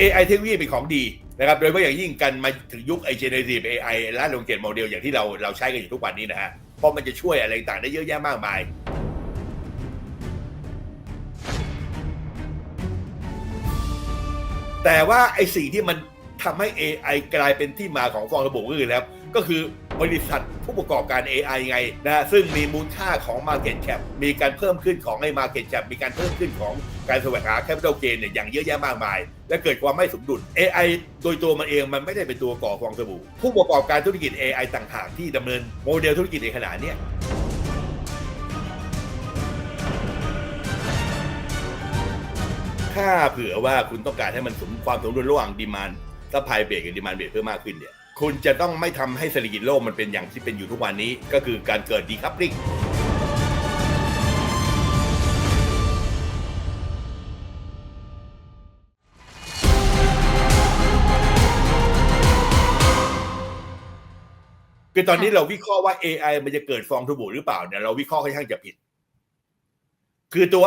AI เทคโนโลยีเป็นของดีนะครับโดยเฉพาะอย่างยิ่งกันมาถึงยุคไอ generative AI และลงเกตโมเดลอย่างที่เราเราใช้กันอยู่ทุกวันนี้นะฮะเพราะมันจะช่วยอะไรต่างได้เยอะแยะมากมายแต่ว่าไอสิ่งที่มันทำให้ AI กลายเป็นที่มาของฟองสบู่ก็คือแล้วก็คือบริษัทผู้ประกอบการ AI ไงนะฮะซึ่งมีมูลค่าของ Market Cap มีการเพิ่มขึ้นของไอ้ Market Cap มีการเพิ่มขึ้นของการแสวงหา Capital Gain เนี่ยอย่างเยอะแยะมากมาย และเกิดความไม่สมดุล AI โดยตัวมันเองมันไม่ได้เป็นตัวก่อฟองสบู่ ผู้ประกอบการธุรกิจ AI ต่างหากที่ดำเนินโมเดลธุรกิจในขณะเนี้ยถ้าเผื่อว่าคุณต้องการให้มันสมความสมดุลระหว่างดีมานซัพพลายเบรกกับดีมานเบรกเพิ่มมากขึ้นเนี่ยคุณจะต้องไม่ทำให้เศรษฐกิจโลกมันเป็นอย่างที่เป็นอยู่ทุกวันนี้ ก็คือการเกิดดีคัพลิง คือตอนนี้เราวิเคราะห์ว่า AI มันจะเกิดฟองสบู่หรือเปล่าเนี่ยเราวิเคราะห์ค่อนข้างจะผิด คือตัว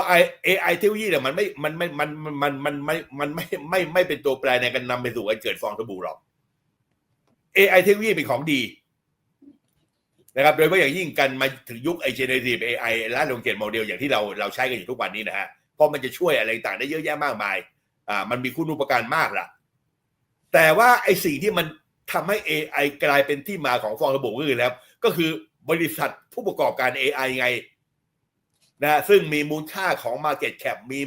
AI เทคโนโลยีเนี่ยมันไม่มันไม่มันมันมันไม่มันไม่ไม่ไม่เป็นตัวแปรในการนำไปสู่การเกิดฟองสบู่หรอก AI เทคโนโลยีเป็นของดีนะครับโดยเฉพาะอย่างยิ่งกันมาถึงยุคไอ generative AI และลงเกตโมเดลอย่างที่เราเราใช้กันอยู่ทุกวันนี้นะฮะเพราะมันจะช่วยอะไรต่างได้เยอะแยะมากมาย อ่า มันมีคุณูปการมากล่ะ แต่ว่าไอสิ่งที่มัน ทำให้ AI กลายเป็นที่มาของฟองสบู่ก็คือแล้วก็คือบริษัทผู้ประกอบการ AI ไงนะซึ่งมีมูลค่าของ Market Cap มี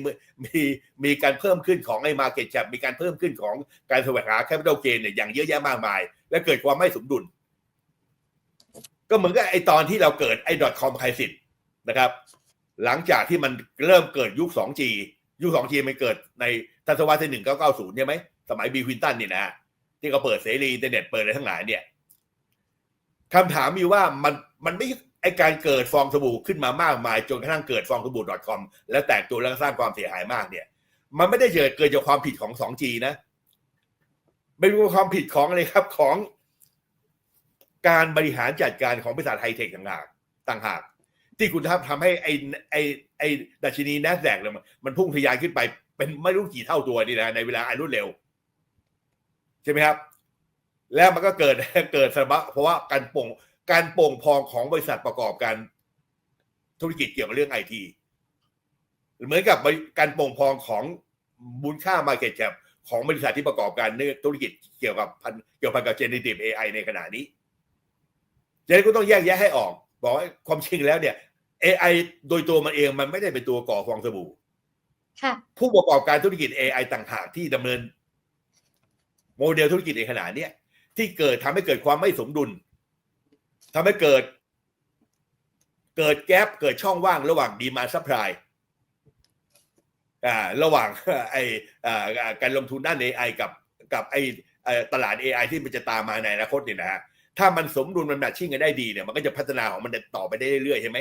มีมีการเพิ่มขึ้นของไอ้ Market Cap มีการเพิ่มขึ้นของการแสวงหา Capital Gain เนี่ยอย่างเยอะแยะมากมาย และเกิดความไม่สมดุล ก็เหมือนกับไอ้ตอนที่เราเกิดไอ้ .com crisis นะครับ หลังจากที่มันเริ่มเกิดยุค 2G ยุค 2G มันเกิดในทศวรรษที่1990 ใช่ไหมสมัยบีควินตันนี่นะ ที่เขาเปิดเสรีอินเทอร์เน็ตเปิดอะไรทั้งหลายเนี่ยคำถามมีว่ามันมันไม่ไอการเกิดฟองสบู่ขึ้นมามากมายจนกระทั่งเกิดฟองสบู่ .com แล้วแตกตัวแล้วสร้างความเสียหายมากเนี่ย มันไม่ได้เกิดเกิดจากความผิดของ 2G นะไม่รู้ความผิดของอะไรครับของการบริหารจัดการของบริษัทไฮเทคต่างหากต่างหาก ที่คุณทำทำให้ไอไอไอดัชนี NASDAQ เนี่ยมันพุ่งทะยานขึ้นไปเป็นไม่รู้กี่เท่าตัวนี่นะในเวลาอันรวดเร็ว ใช่ไหมครับ แล้วมันก็เกิดเกิดสภาวะเพราะว่าการโป่งการโป่งพองของบริษัทประกอบการธุรกิจเกี่ยวกับเรื่องไอทีเหมือนกับบริการโป่งพองของมูลค่า Market Cap ของบริษัทที่ประกอบการเรื่องธุรกิจเกี่ยวกับพันเกี่ยวพันกับ generative AI ในขณะนี้ฉะนั้นก็ต้องแยกแยะให้ออก บอกว่าความจริงแล้วเนี่ย AI โดยตัวมันเองมันไม่ได้เป็นตัวก่อฟองสบู่ค่ะผู้ประกอบการธุรกิจ AI ต่างหากที่ดำเนิน โมเดลธุรกิจในขณะเนี้ยที่เกิดทำให้เกิดความไม่สมดุลทำให้เกิด เกิดแกลบเกิดช่องว่างระหว่างดีมาซัพพลายอ่าระหว่างไออ่าการลงทุนด้าน AI กับกับไอตลาด AI ที่มันจะตามมาในอนาคตเนี่ยนะฮะถ้ามันสมดุลมันแมทชิ่งกันได้ดีเนี่ยมันก็จะพัฒนาของมันต่อไปได้เรื่อยๆใช่ไหม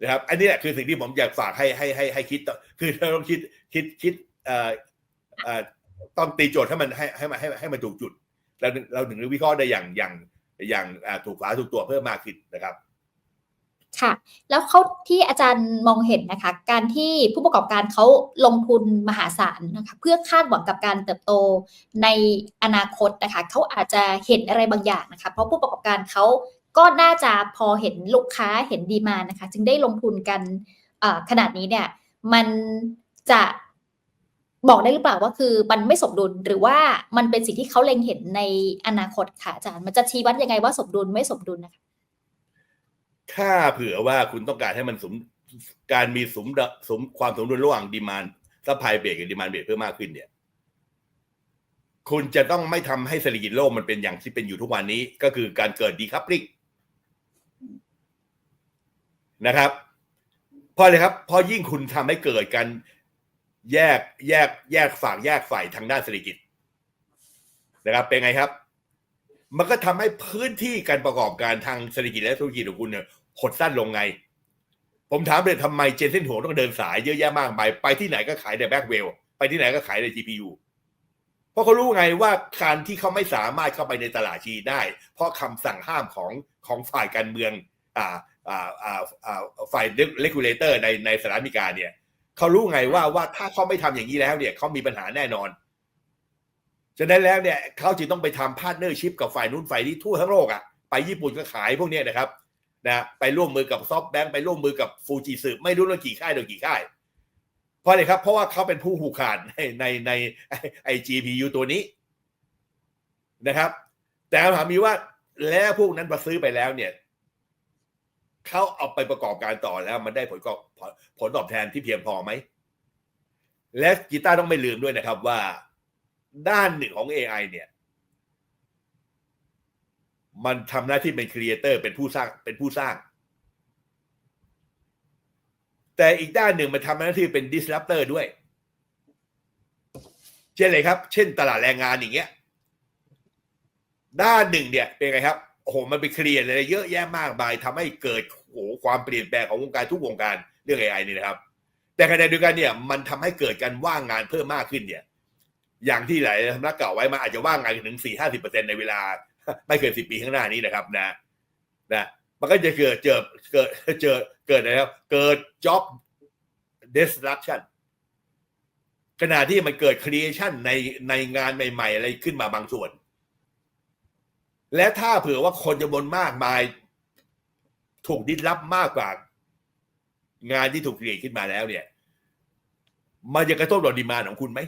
นะครับอันนี้แหละคือสิ่งที่ผมอยากฝากให้ให้ให้ให้คิดคือเราต้องคิดคิดคิดเอ่อเอ่อ ต้องตีโจทย์ให้มันให้ให้มันให้ให้มันถูกจุดเราเราถึงวิเคราะห์ได้อย่างอย่างอย่างถูกฝาถูกตัวเพิ่มมากขึ้นนะครับค่ะแล้วเขาที่อาจารย์มองเห็นนะคะ การที่ผู้ประกอบการเขาลงทุนมหาศาลนะคะเพื่อคาดหวังกับการเติบโตในอนาคตนะคะเขาอาจจะเห็นอะไรบางอย่างนะคะ เพราะผู้ประกอบการเขาก็น่าจะพอเห็นลูกค้าเห็นดีมานะคะ จึงได้ลงทุนกันขนาดนี้เนี่ยมันจะ บอกได้หรือเปล่าว่าคือมันไม่สมดุลหรือว่ามันเป็นสิ่งที่เขาเล็งเห็นในอนาคตค่ะอาจารย์ มันจะชี้วัดยังไงว่าสมดุลไม่สมดุลนะคะถ้าเผื่อว่าคุณต้องการให้มันสมการมีสมดสมความสมดุลระหว่างดีมานซัพพลายเบรกกับดีมานเบรกเพิ่มมากขึ้นเนี่ย คุณจะต้องไม่ทำให้เศรษฐกิจโลกมันเป็นอย่างที่เป็นอยู่ทุกวันนี้ ก็คือการเกิดดีคัพลิงนะครับเพราะเลยครับเพราะยิ่งคุณทำให้เกิดการ แยกแยกแยกฝั่งแยกฝ่ายทางด้านเศรษฐกิจนะครับเป็นไงครับ มันก็ทำให้พื้นที่การประกอบการทางเศรษฐกิจและธุรกิจของคุณเนี่ยหดสั้นลงไง ผมถามเลยทำไมเจนเซนหัวต้องเดินสายเยอะแยะมากมายไปที่ไหนก็ขายในแบ็กเวลไปที่ไหนก็ขายใน GPU เพราะเขารู้ไงว่าการที่เขาไม่สามารถเข้าไปในตลาดจีนได้ เพราะคำสั่งห้ามของของฝ่ายการเมืองอ่าอ่าอ่าอ่าฝ่ายเลกูเลเตอร์ในในสหรัฐอเมริกาเนี่ย เขารู้ไงว่าว่าถ้าเขาไม่ทำอย่างนี้แล้วเนี่ยเขามีปัญหาแน่นอน ฉะนั้นแล้วเนี่ยเขาจึงต้องไปทำพาร์ทเนอร์ชิพกับฝ่ายนู้นฝ่ายนี้ทั่วทั้งโลกอะ่ะไปญี่ปุ่นก็ขายพวกนี้นะครับนะไปร่วมมือกับซอฟแบงค์ไปร่วมมือกับฟูจิสึไม่รู้เรื่องกี่ค่ายโดยกี่ค่ายเพราะอะไรครับ เพราะว่าเขาเป็นผู้ผูกขาดในในในไอ GPU ตัวนี้นะครับ แต่คำถามมีว่าแล้วพวกนั้นมาซื้อไปแล้วเนี่ย เขาเอาไปประกอบการต่อแล้ว มันได้ผลกอบผลตอบแทนที่เพียงพอไหม และกีตาร์ต้องไม่ลืมด้วยนะครับว่าด้านหนึ่งของ AI เนี่ย มันทำหน้าที่เป็นครีเอเตอร์เป็นผู้สร้างเป็นผู้สร้าง แต่อีกด้านหนึ่งมันทำหน้าที่เป็น disruptor ด้วย เช่นเลยครับ เช่นตลาดแรงงานอย่างเงี้ย ด้านหนึ่งเนี่ยเป็นไงครับ โอ้โหมันไปเคลียร์อะไรเยอะแยะมากมายทำให้เกิดโอ้โหความเปลี่ยนแปลงของวงการทุกวงการเรื่อง AI นี่นะครับ แต่ขณะเดียวกันเนี่ยมันทำให้เกิดการว่างงานเพิ่มมากขึ้นเนี่ย อย่างที่หลายสำนักกล่าวไว้มันอาจจะว่างงานถึงสี่ห้าสิบเปอร์เซ็นในเวลา ไม่เกินสิบปีข้างหน้านี้นะครับนะนะมันก็จะเกิดเจอเกิดเจอเกิดอะไรครับเกิด job destruction ขณะที่มันเกิด creation ในในงานใหม่ ๆ อะไรขึ้นมาบางส่วน และถ้าเผื่อว่าคนจำนวนมากมาย ถูกดิ้นรับมากกว่างานที่ถูกเรียขึ้นมาแล้วเนี่ย มันจะกระตุ้นต่อดีมาของคุณไหม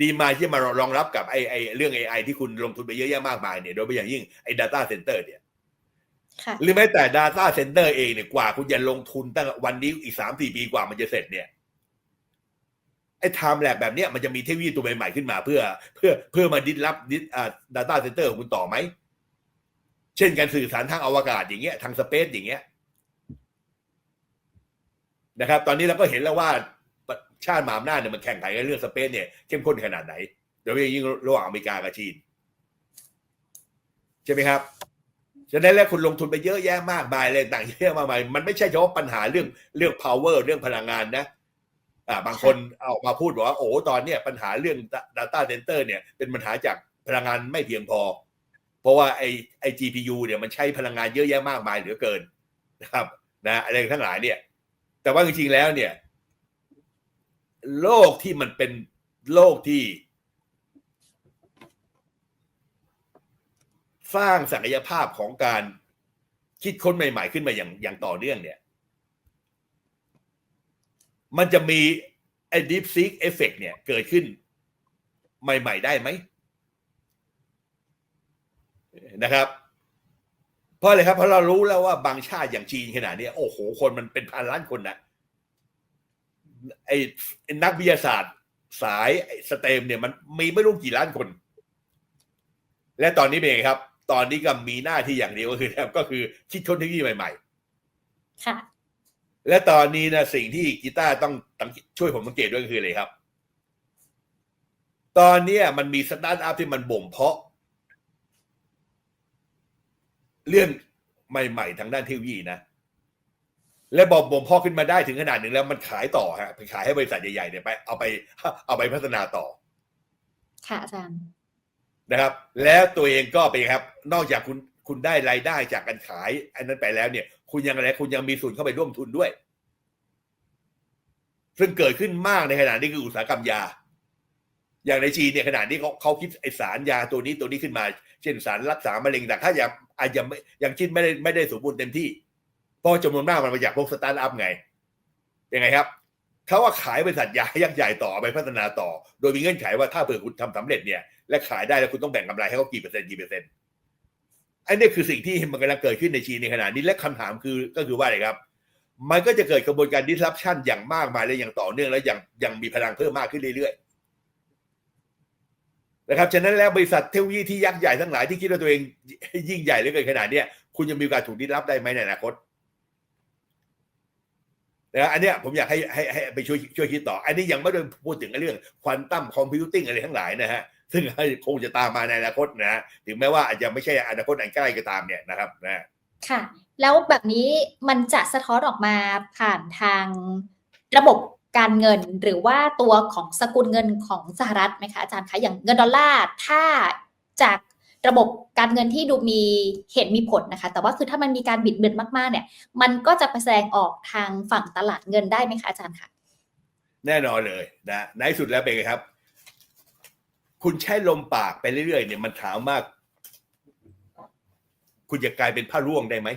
ดีมาที่มารองรับกับไอ้ไอ้เรื่อง AI ที่คุณลงทุนไปเยอะแยะมากมายเนี่ยโดยเฉพาะอย่างยิ่งไอ้ data center เนี่ยค่ะหรือแม้แต่ Data Center เองเนี่ยกว่าคุณจะลงทุนตั้งวันนี้อีกสามสี่ปีกว่ามันจะเสร็จเนี่ย ไอ้ time lab แบบเนี้ยมันจะมีเทคโนโลยีตัวใหม่ๆขึ้นมาเพื่อ เพื่อเพื่อมาดิสรับดิสอ่า Data Center ของคุณต่อไหม เช่นการสื่อสารทางอวกาศอย่างเงี้ยทางสเปซอย่างเงี้ยนะครับ ตอนนี้เราก็เห็นแล้วว่าชาติมหาอำนาจเนี่ยมันแข่งขันกันเรื่องสเปซเนี่ยเข้มข้นขนาดไหนโดยเฉพาะอย่างยิ่งระหว่างอเมริกากับจีนใช่ไหมครับฉะนั้นแล้วคุณลงทุนไปเยอะแยะมากมายเลยต่างเยอะแยะมากมาย มันไม่ใช่เฉพาะปัญหาเรื่องเรื่อง power เรื่องพลังงานนะ อ่าบางคนเอามาพูดบอกว่าโอ้ตอนเนี้ยปัญหาเรื่อง data center เนี่ยเป็นปัญหาจากพลังงานไม่เพียงพอ เพราะว่าไอไอ GPU เนี่ยมันใช้พลังงานเยอะแยะมากมายเหลือเกินนะครับนะอะไรทั้งหลายเนี่ย แต่ว่าจริงๆแล้วเนี่ย โลกที่มันเป็นโลกที่ สร้างศักยภาพของการคิดค้นใหม่ ๆ ขึ้นมาอย่างอย่างต่อเนื่องเนี่ย มันจะมีไอ้ deep seek effect เนี่ยเกิดขึ้นใหม่ ๆ ได้ไหมนะครับ เพราะอะไรครับ เพราะเรารู้แล้วว่าบางชาติอย่างจีนขนาดนี้โอ้โห คนมันเป็นพันล้านคนนะไอ้นักวิทยาศาสตร์ สายสเตมเนี่ยมันมีไม่รู้กี่ล้านคน และตอนนี้เป็นไงครับ ตอนนี้ก็มีหน้าที่อย่างเดียวก็คือก็คือคิดค้นเทคโนโลยีใหม่ ๆ ค่ะ และตอนนี้นะสิ่งที่กีตาร์ต้องต้องช่วยผมสังเกตด้วยก็คืออะไรครับ ตอนเนี้ยมันมีสตาร์ทอัพที่มันบ่มเพาะ เรื่องใหม่ ๆ ทางด้านเทคโนโลยีนะ และบอกบ่มเพาะขึ้นมาได้ถึงขนาดหนึ่งแล้วมันขายต่อฮะไปขายให้บริษัทใหญ่ๆเนี่ยไปเอาไปเอาไปพัฒนาต่อ ค่ะอาจารย์นะครับ แล้วตัวเองก็เป็นไงครับ นอกจากคุณ คุณได้รายได้จากการขาย อันนั้นไปแล้วเนี่ย คุณยังอะไรคุณยังมีส่วนเข้าไปร่วมทุนด้วย ซึ่งเกิดขึ้นมากในขณะนี้คืออุตสาหกรรมยา อย่างในจีนเนี่ยขณะนี้เขาเขาคิดไอสารยาตัวนี้ตัวนี้ขึ้นมา เช่นสารรักษามะเร็งแต่ถ้ายังอาจจะไม่ยังคิดไม่ได้ไม่ได้สมบูรณ์เต็มที่เพราะจำนวนมากมันมาจากพวกสตาร์ทอัพไงยังไงครับเขาว่าขายบริษัทยายักษ์ใหญ่ต่อไปพัฒนาต่อ โดยมีเงื่อนไขว่าถ้าเผื่อคุณทำสำเร็จเนี่ยและขายได้แล้วคุณต้องแบ่งกำไรให้เขากี่เปอร์เซ็นต์กี่เปอร์เซ็นต์ ไอันนี้คือสิ่งที่มันกำลังเกิดขึ้นในจีนในขณะนี้และคำถามคือก็คือว่าอะไรครับ มันก็จะเกิดกระบวนการ disruption อย่างมากมายและอย่างต่อเนื่องและอยังยังมีพลังเพิ่มมากขึ้นเรื่อยๆนะครับฉะนั้นแล้วบริษัทเทคโนโลยีที่ยักษ์ใหญ่ทั้งหลายที่คิดว่าตัวเองยิ่งใหญ่เหลือเกินขนาดเนี้ยคุณจะมีกาสถูก disrupt ได้ไหมในอนาคตนะอันเนี้ยผมอยากให้ให้ให้ไปช่วยช่วยคิดต่อ อันนี้ยังไม่ได้พูดถึงเรื่องควอนตัมคอมพิวติ้งอะไรทั้งหลายนะฮะ ซึ่งคงจะตามมาในอนาคตนะฮะถึงแม้ว่าอาจจะไม่ใช่อนาคตอันใกล้ก็ตามเนี่ยนะครับนะค่ะ แล้วแบบนี้มันจะสะท้อนออกมาผ่านทางระบบการเงินหรือว่าตัวของสกุลเงินของสหรัฐไหมคะอาจารย์คะอย่างเงินดอลลาร์ถ้าจากระบบการเงินที่ดูมีเห็นมีผลนะคะ แต่ว่าคือถ้ามันมีการบิดเบือนมากๆ เนี่ย มันก็จะไปแสดงออกทางฝั่งตลาดเงินได้ไหมคะอาจารย์คะแน่นอนเลยนะในที่สุดแล้วเป็นไงครับ คุณใช้ลมปากไปเรื่อยๆเนี่ยมันถามมาก คุณจะกลายเป็นผ้าร่วงได้ไหม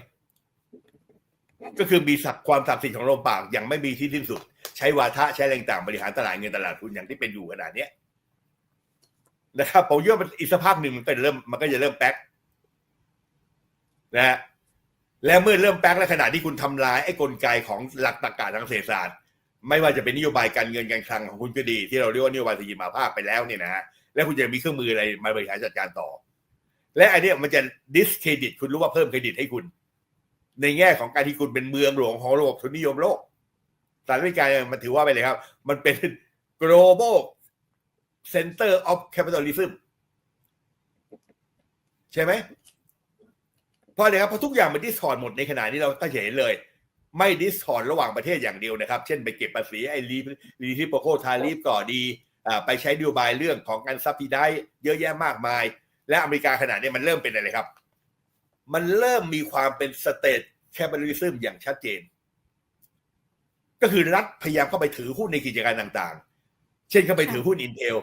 ก็คือมีศักความศักดิ์สิทธิ์ของลมปากอย่างไม่มีที่สิ้นสุด ใช้วาทะใช้แรงต่างบริหารตลาดเงินตลาดทุนอย่างที่เป็นอยู่ขนาดเนี้ยนะครับผมเชื่อมันอีกสักพักหนึ่งมันก็จะเริ่มมันก็จะเริ่มแป๊กนะฮะและเมื่อเริ่มแป๊กและขณะที่คุณทำลายไอ้กลไกของหลักตรรกะทางเศรษฐศาสตร์ ไม่ว่าจะเป็นนโยบายการเงินการคลังของคุณก็ดี ที่เราเรียกว่านโยบายเศรษฐกิจมาภาคไปแล้วเนี่ยนะฮะ แล้วคุณจะมีเครื่องมืออะไรมาบริหารจัดการต่อ และอันเนี้ยมันจะดิสเครดิตคุณรู้ว่าเพิ่มเครดิตให้คุณ ในแง่ของการที่คุณเป็นเมืองหลวงของระบบทุนนิยมโลกสหรัฐอเมริกาเนี่ยมันถือว่าไปเลยครับ มันเป็น global center of capitalism ใช่ไหมเพราะอะไรครับเพราะทุกอย่างมันดิสทอนหมดในขณะนี้เราก็เห็นเลย ไม่ดิสทอนระหว่างประเทศอย่างเดียวนะครับ เช่นไปเก็บภาษีไอ้รีรีที่โปโคทารีฟก่อดี ไปใช้ดิวบายเรื่องของการซับซิได้เยอะแยะมากมาย และอเมริกาขนาดนี้มันเริ่มเป็นอะไรครับ มันเริ่มมีความเป็นสเตทแคปิตอลิซึมอย่างชัดเจน ก็คือรัฐพยายามเข้าไปถือหุ้นในกิจการต่างๆ เช่นเข้าไปถือหุ้น Intel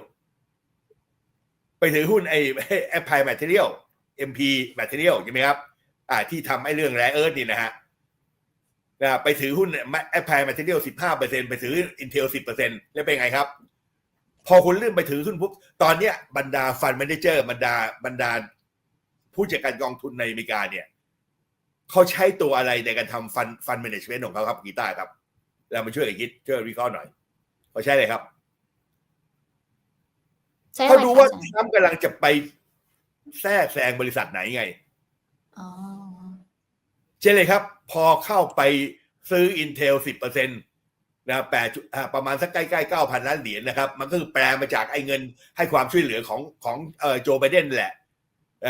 ไปถือหุ้นไอ้แอปพลายแมทเทียล MP Material ใช่ไหมครับ อ่า ที่ทำไอ้เรื่องแรเอิร์ธนี่นะฮะนะไปถือหุ้นแอปพลายแมทเทียลสิบห้าเปอร์เซ็นไปถือ Intel สิบเปอร์เซ็นแล้วเป็นไงครับ พอคุณเลื่อนไปถือหุ้นปุ๊บตอนเนี้ยบรรดาฟัน d ม a นเจอร์บรรดาบรรดา ผู้จัดการกองทุนในอเมริกาเนี่ยเขาใช้ตัวอะไรในการทำฟันฟันแมネจเมนต์ของเขาครับกีตาร์ครับเรามาช่วยกันคิดช่วยวิเคราะห์หน่อยเขาใช้อะไรครับใช่เขาอะไรดูคะว่าอาจารย์ทรัมป์กำลังจะไปแทรกแซงบริษัทไหนไงอ๋อเช่นเลยครับ พอเข้าไปซื้อ Intel สิบเปอร์เซ็นต์ นะแปดประมาณสักใกล้ๆเก้าพันล้านเหรียญนะครับ มันก็คือแปลมาจากไอ้เงินให้ความช่วยเหลือของของโจไบเดนแหละ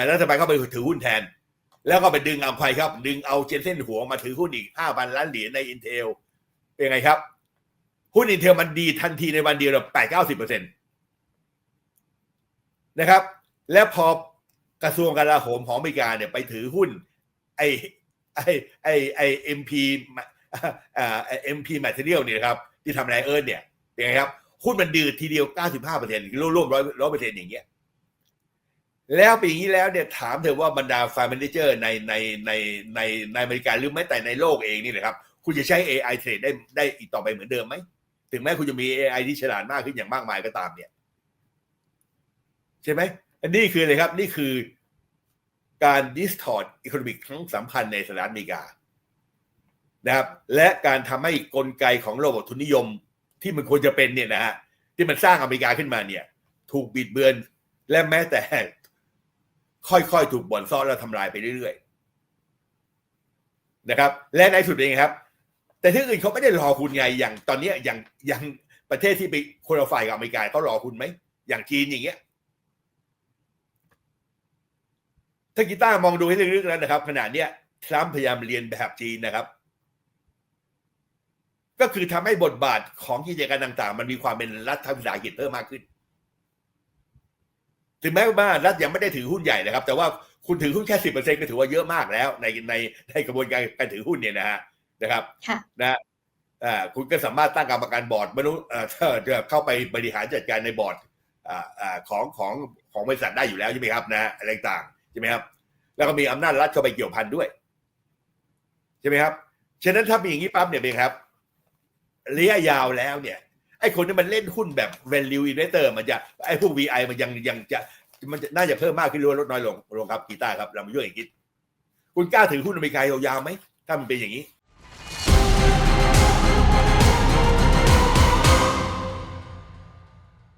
แล้วทำไมเข้าไปถือหุ้นแทน แล้วก็ไปดึงเอาใครครับ ดึงเอาเจนเซนหัวมาถือหุ้นอีกห้าพันล้านเหรียญใน Intel เป็นไงครับ หุ้น Intel มันดีทันทีในวันเดียวแบบแปดเก้าสิบเปอร์เซ็นต์นะครับ แล้วพอกระทรวงกลาโหมของอเมริกาเนี่ยไปถือหุ้น ไอไอไอไอเอ็มพี เอ็มพีแมทเทียลเนี่ยครับที่ทำไรเอิร์นเนี่ยเป็นไงครับหุ้นมันดืดทีเดียว 95เปอร์เซ็นต์ร่วมร้อยร้อยเปอร์เซ็นต์อย่างเงี้ยแล้วปีนี้แล้วเนี่ยถามเธอว่าบรรดาฟาร์ม a นเจอร์ในในในในในอเมริกาหรือแม้แต่ในโลกเองนี่นะครับ คุณจะใช้ AI เทรดได้ได้อีกต่อไปเหมือนเดิมไหม ถึงแม้คุณจะมี AI ที่ฉลาดมากขึ้นอย่างมากมายก็ตามเนี่ย ใช่ไหมอันนี้คืออะไรครับ นี่คือการดิสทอร์อีโคโนมิกครั้งสำคัญในสหรัฐอเมริกา นะครับ และการทำให้กลไกของระบบทุนนิยมที่มันควรจะเป็นเนี่ยนะฮะที่มันสร้างอเมริกาขึ้นมาเนี่ย ถูกบิดเบือนและแม้แต่ ค่อยๆ ถูกบ่อนซ่อนและทำลายไปเรื่อยๆนะครับ และในสุดเองครับ แต่ที่อื่นเขาไม่ได้รอคุณไงอย่างตอนนี้อย่างอย่างประเทศที่ไปคนละฝ่ายกับอเมริกาเขารอคุณไหมอย่างจีนอย่างเงี้ยถ้ากีตาร์มองดูให้ลึกๆแล้วนะครับ ขณะเนี้ยทรัมป์พยายามเรียนแบบจีนนะครับ ก็คือทำให้บทบาทของกิจการต่างๆ มันมีความเป็นรัฐวิสาหกิจเพิ่มมากขึ้น ถึงแม้ว่ารัฐยังไม่ได้ถือหุ้นใหญ่นะครับ แต่ว่าคุณถือหุ้นแค่สิบเปอร์เซ็นก็ถือว่าเยอะมากแล้ว ในในในกระบวนการการถือหุ้นเนี่ยนะฮะนะครับค่ะนะอ่าคุณก็สามารถตั้งกรรมการบอร์ดมนุษย์เอ่อจะเข้าไปบริหารจัดการในบอร์ดอ่าอ่าของของของบริษัทได้อยู่แล้วใช่ไหมครับนะอะไรต่างๆใช่ไหมครับ แล้วก็มีอำนาจรัฐเข้าไปเกี่ยวพันด้วย ใช่ไหมครับฉะนั้นถ้ามีอย่างนี้ปั๊บเนี่ยเป็นครับ ระยะยาวแล้วเนี่ยไอ้คนที่มันเล่นหุ้นแบบ value investor มันจะไอ้พวก VI มันยังยังจะมันจะน่าจะเพิ่มมากขึ้นหรือว่าลดน้อยลงลงครับกีตาร์ครับเรามาช่วยกันคิด คุณกล้าถือหุ้นอเมริกายาวๆไหมถ้ามันเป็นอย่างนี้